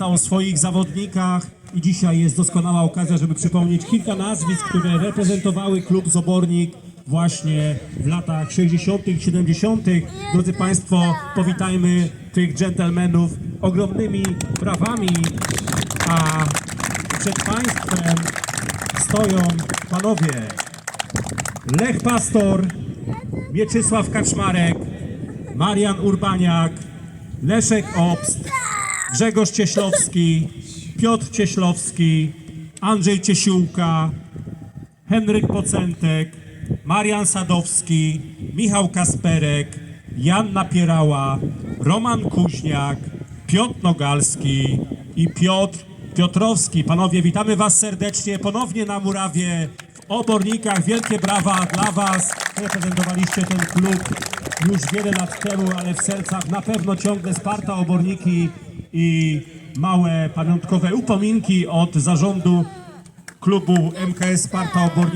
Sparta o swoich zawodnikach i dzisiaj jest doskonała okazja, żeby przypomnieć kilka nazwisk, które reprezentowały klub Zobornik właśnie w latach 60., 70. Drodzy Państwo, powitajmy tych dżentelmenów ogromnymi brawami, a przed Państwem stoją panowie Lech Pastor, Mieczysław Kaczmarek, Marian Urbaniak, Leszek Obst, Grzegorz Cieślowski, Piotr Cieślowski, Andrzej Ciesiółka, Henryk Pocentek, Marian Sadowski, Michał Kasperek, Jan Napierała, Roman Kuźniak, Piotr Nogalski i Piotr Piotrowski. Panowie, witamy Was serdecznie ponownie na Murawie w Obornikach. Wielkie brawa dla Was. Reprezentowaliście ten klub już wiele lat temu, ale w sercach na pewno ciągle Sparta Oborniki i małe pamiątkowe upominki od zarządu klubu MKS Sparta Obornik